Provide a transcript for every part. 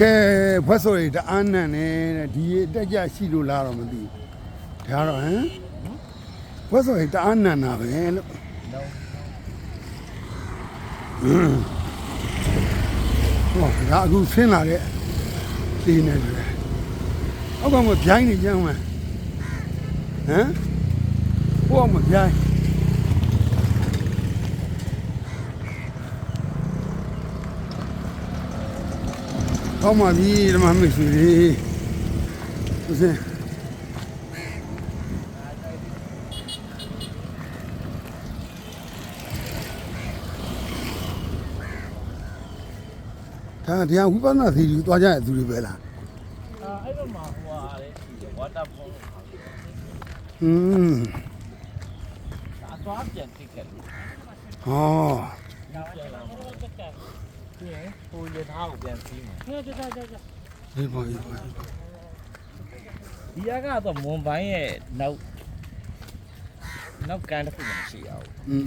ကဲဘွက်ဆိုရီတအားနန်နေတဲ့ဒီအတက်ကြရှိလို့လားတော့မသိဘူးဒါတော့ဟမ်ဘွက်ဆိုရီတအားနန်တာပဲလို့ဟောဒါအခုဆင်းလာတဲ့ဒီနေတယ်အောက်ကမှဗျိုင်းနေကြမ်းမှာဟမ်ဟိုကမှဗျိုင်း ကောင်းပါပြီဓမ္မမိတ်ဆွေတွေဦးစင်ဒါတရားဝိပဿနာသီယူသွားကြတဲ့သူတွေပဲလားအာအဲ့တော့မှဟိုဟာလေဝါတာဖုန်းอืมအသွားပြန်တိတ်ခဲ့လို့ဟော နောက်ပြန်လာမှာတက်ကပြီးရင်ဟိုရထားကိုပြန်ပြီးမှာဟဲ့ကြကြကြကြ ဒီပေါ်ဒီပေါ် ဒီကကတော့မွန်ပိုင်းရဲ့နောက်နောက်ကန်တစ်ခုမှမရှိရဘူး อืม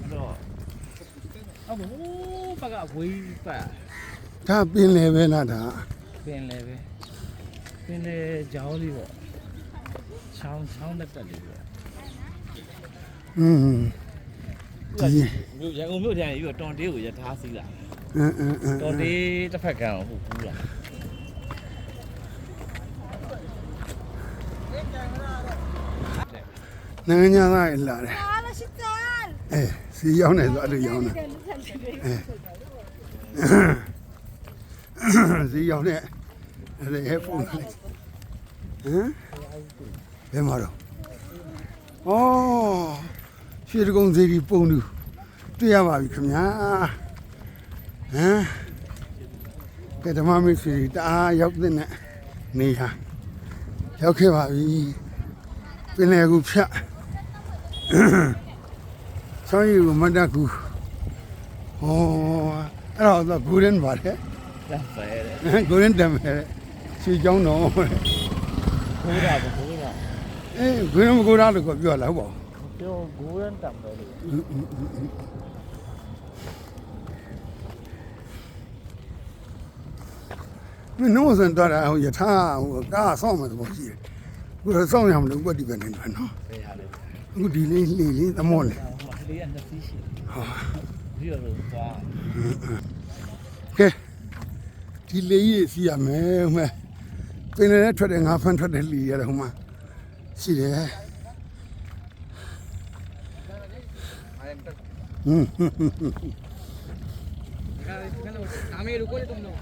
အဲ့တော့အဘိုးဘကအဝေးပတ် ဒါပင်လေပဲလားဒါ ပင်လေပဲပင်လေကြောင်းလေးပေါ့ချောင်းချောင်းတက်တက်လေးပေါ့ อืม ဒီ မြို့ရန်ကုန်မြို့တန်းပြီးတော့တွန်တေးကိုရထားစီးလာ အင်းအင်းအင်းတွန်တေးတစ်ဖက်ကံကိုဟိုကူးလာနိုင်ငံသားရလာတယ် Ala Shital. အဲစီရောက်နေဆိုအဲ့လိုရောက်နေစီရောက်နေအဲ့ဒါဟဲ့ဖုန်းလိုက်ဟမ်ဘယ်မှာတော့ဩရွှေတကုံစီဒီပုံလူတွေ့ရပါပြီခင်ဗျာ ဟမ်ကဲဓမ္မမိတ်ဆွေတွေတအားရောက်တဲ့နဲ့နေဟာရောက်ခဲ့ပါပြီပင်လယ်ကူဖြတ်ဆောင်းရီကိုမတ်တက်ကူဟောအဲ့တော့ဆိုဂူရင်ပါတယ်လက်ဖဲတဲ့ဂူရင်တမ်းပဲရွှေချောင်းတော်ခိုးတာပေါ့ခိုးတာအေးဂူရင်မကူတာလို့ကိုပြောလာဟုတ်ပါပြောဂိုးရန်တမ်တယ်လို့ ဘူး မင်းနှုတ်ဆန်တော့တာဟိုယထာဟိုကားဆောင်းမယ်သဘောရှိတယ်ကိုယ်ဆောင်းရမလို့ကိုယ်ဒီပဲနေတယ်နော်ဘယ်ဟာလဲအခုဒီလေးလေးလေးသမောလေဟိုကလေးကနှစ်စီးရှိဟာပြီးတော့သွားကဲဒီလေးကြီးစီရမယ်ဟိုမဲ့ပင်လည်းထွက်တယ်ငါဖန်ထွက်တယ်လီရတယ်ဟိုမှာရှိတယ်ဟွန်း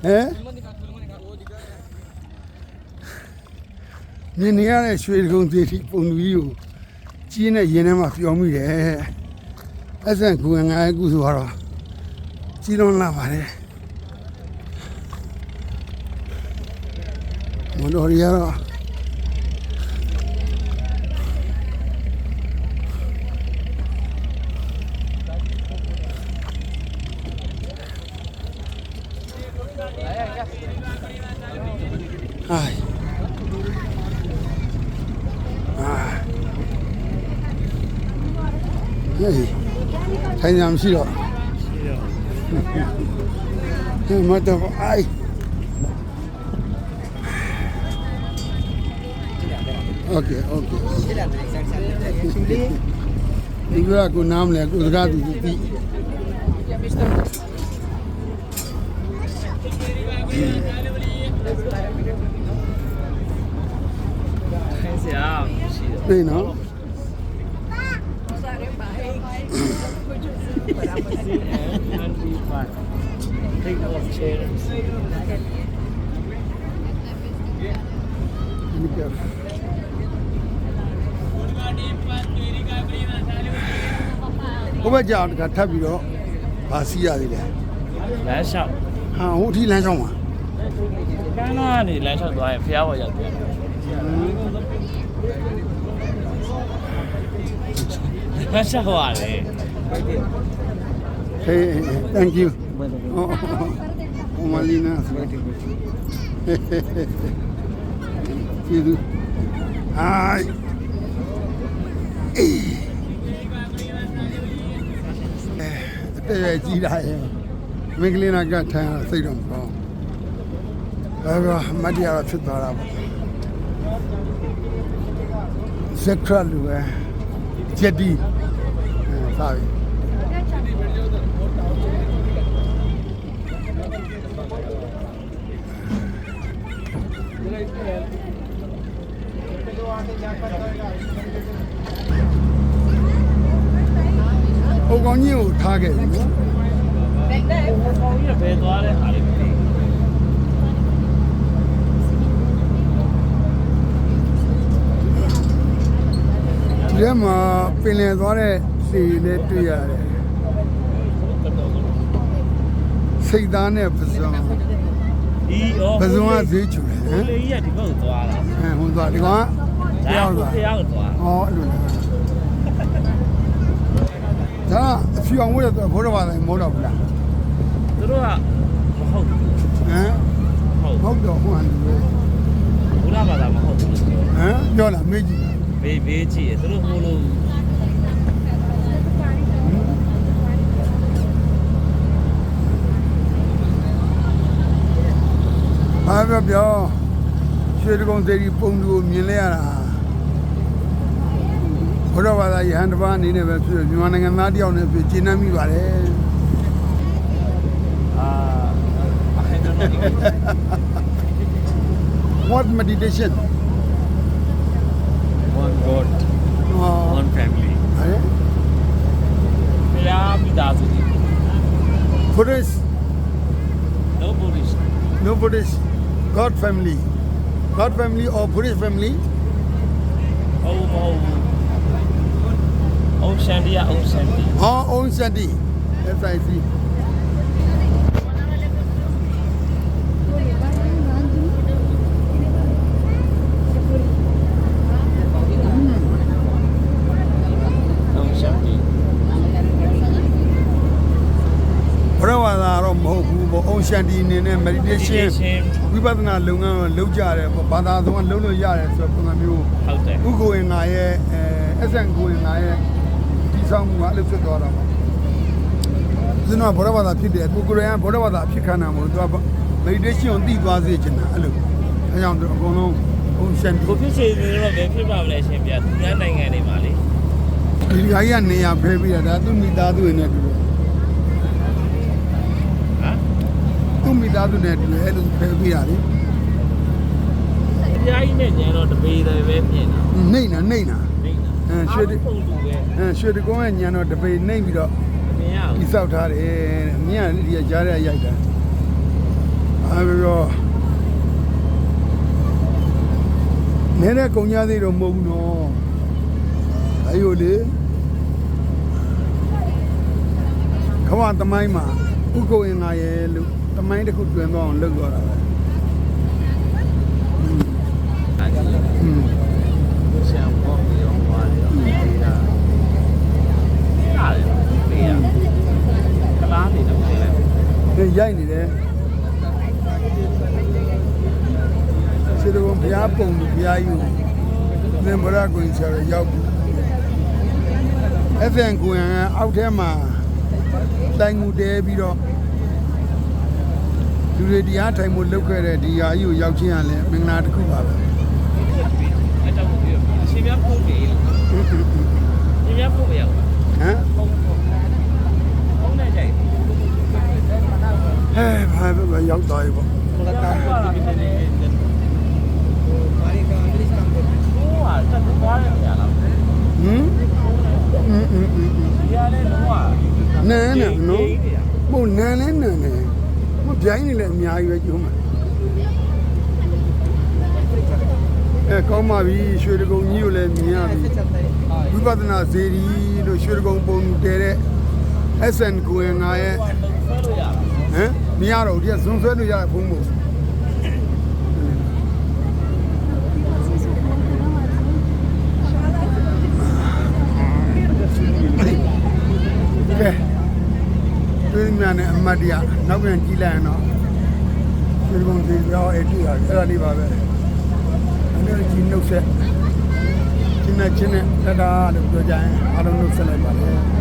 ဟဲ့မြ င်နေရတဲ့ရွှေကုန်းသေးတိပုံလူကြီးကိုကြီးနဲ့ရင်ထဲမှာပျော်မိတယ်အဆန်ကူငါကူဆိုတော့ကြီးလုံးလာပါတယ်မတော်ရတော့အို 자기 남 싫어. 싫어. 맞다. 아이. Okay okay Indira કો નામ લે ગુજરાત જીતી નહીં ના ဘုမကြောင်တကထပ်ပြီးတော့ဗာစီရသေးတယ်လမ်းလျှောက်ဟာဟိုအထိလမ်းဆောင်ပါကန်းလာနေလမ်းလျှောက်သွားရင်ဖျားပေါ်ရောက်တယ်လမ်းလျှောက်ရတယ် ဟေး thank you ဟိုမလီနာဆိုတယ်ကျေးဇူးအိုင်အေး အဲအတဲကြီးတာရဲ့မင်္ဂလိနာကထိုင်စိတ်တော့မကောင်းဘာဘာမတ်တရားဖြစ်သွားတာပေါ့စက်ထရလူပဲဂျက်ဒီအဲစာပြီ ဟိုကောင်ကြီးကိုထားခဲ့ပြီနော်ဟိုကောင်ကြီးကဘယ်သွားတဲ့ဟာလေးမသိဘူးဒီထဲမှာပင်လယ်သွားတဲ့စီနဲ့တွေ့ရတယ်စိတ်သားနဲ့ပဇွန်ဒီအော်ပဇွန်ကဈေးချူတယ်ဟဟိုမ်လေကြီးကဒီဘက်ကိုသွားတာအဲဟိုသွားဒီကောင်ကဒါပြောင်းကသွားဖျားကိုသွားဟောအဲ့လိုလား ဒါအဖြူအောင်ဝတ်ရတော့ဘုရားဘာသာမောတော့ဘူးလားသူတို့ကမဟုတ်ဘူးဟမ်ဟုတ်ဟုတ်တော့ဟိုဟန်ဟဘုရားဘာသာမဟုတ်ဘူးလို့ပြောမ်ပြောလားမေးကြည့်ဘေးဘေးကြည့်သူတို့ဟိုလိုဘာပြောပြောရွှေတကုံစေဒီပုံသူကိုမြင်လဲရတာ ဘုရားဘာသာယဟန်တစ်ပါးအနေနဲ့ပဲဖြစ်မြန်မာနိုင်ငံသားတယောက်နဲ့ဖြစ်ကျင်းနှံ့မိပါတယ် အာ I don't know what meditation one god ဟော one family ဟဲ့ ဖျားမိသားစုကြီး Buddhist no buddhist no Buddhist God family God family or Buddhist family ဟုတ်မဟုတ်ဘူးအုံရှန်တီးကအုံရှန်တီးဟော own Shanti SIC အုံရှန်တီးဘုရားဘာသာတော့မဟုတ်ဘူးပေါ့ own Shanti အနေနဲ့ meditation ဝိပဿနာလုပ်ငန်းတော့လုပ်ကြတယ်ပေါ့ဘာသာဆုံးကလုပ်လို့ရတယ်ဆိုတော့ပုံစံမျိုးဟုတ်တယ် ဥက္ကိုဝင်ငါရဲ့အဲ SN ကိုဝင်ငါရဲ့ဒီ ဆောင်မှုကအဲ့လိုဖြစ်သွားတာပေါ့ဇင်းတော့ဘုရားဘာသာဖြစ်တယ်ကိုကိုရန်ကဘုရားဘာသာအဖြစ်ခံတာမဟုတ်သူက meditation ကိုသိသွားစေချင်တာအဲ့လိုအဲကြောင့်သူအကုန်လုံး own Shanti ကိုဖြစ်ချင်တယ်တော့ဘယ်ဖြစ်ပါမလဲရှင်ဗျာသူများနိုင်ငံတွေမှာလေဒီခါကြီးကနေရာဖဲပြီးတာဒါသူ့မိသားစုတွေနဲ့တူတယ်ဟမ်သူ့မိသားစုနဲ့တူတယ်အဲ့လိုဖဲပြီးတာလေအများကြီးနဲ့ညံတော့တပေတယ်ပဲပြင်တာနှိမ့်တာနှိမ့်တာနေ တာအဲရွှေတိပုံတူပဲအဲရွှေတကုန်းရဲ့ညံတော့တပိနှိမ့်ပြီးတော့မမြင်ရဒီဘူးစောက်ထားတယ်တဲ့မြင်ရဒီကကြားရရိုက်တာအဲပြီးတော့နည်းနည်းကုန်ကြသေးတော့မဟုတ်ဘူးနော်အဲယိုလေခမသမိုင်းမှာဥက္ကိုရင်ငါရဲ့လို့သမိုင်းတစ်ခုတွင်သွားအောင်လုပ်သွားတာပဲအဲ့ဒါอืมရှမ်းပေါ့ရောပါ တယ်နေတာအားရတယ်ပေးရကလားနေတော့ပေးလိုက်ဒီရိုက်နေတယ်စေတဝန်ဘုရားပုံလူဘုရားယူသင်္ဗရကိုဆရာရောက်ပြီအဲ့ဒါကိုရံအောက်ထဲမှာတိုင်ငူတဲပြီးတော့လူတွေတရားထိုင်မှုလုပ်ခဲ့တဲ့ဒီဟာကြီးကိုရောက်ချင်းရလဲမင်္ဂလာတစ်ခုပါပဲအဲ့တော့ပြီး တော့အရှင်များဖို့နေလို့ရှင်များဖို့မရောက်ဟမ်ဘူးဟုတ်ဟုတ်နေကြိုက်ဟဲဘာပဲပဲရောက်သွားပြီပေါ့ဟို အများကြီးပဲကျုံးမှာအဲကောင်းပါပြီရွှေတကုံကြီးကိုလည်းမြင်ရပြီဝိပဿနာဇေဒီလို့ရွှေတကုံပုံတဲတဲ့ SN ကိုရင်ငါရဲ့ဆွဲလို့ရတာဟမ်မရတော့ဒီကဇွန်ဆွဲလို့ရတဲ့ဖုန်းမို့ကဲတွေးမြန်နဲ့အမတ်တရားနောက်ပြန်ကြည့်လိုက်ရင်တော့ရွှေတကုံဇေဒီရောအဲ့ဒီအဲ့ဒါလေးပါပဲ အဲ့ဒါကြီးနှုတ်ဆက်ချင်းနဲ့ချင်းနဲ့တဒါလို့ပြောကြရင်အားလုံးနှုတ်ဆက်လိုက်ပါလေ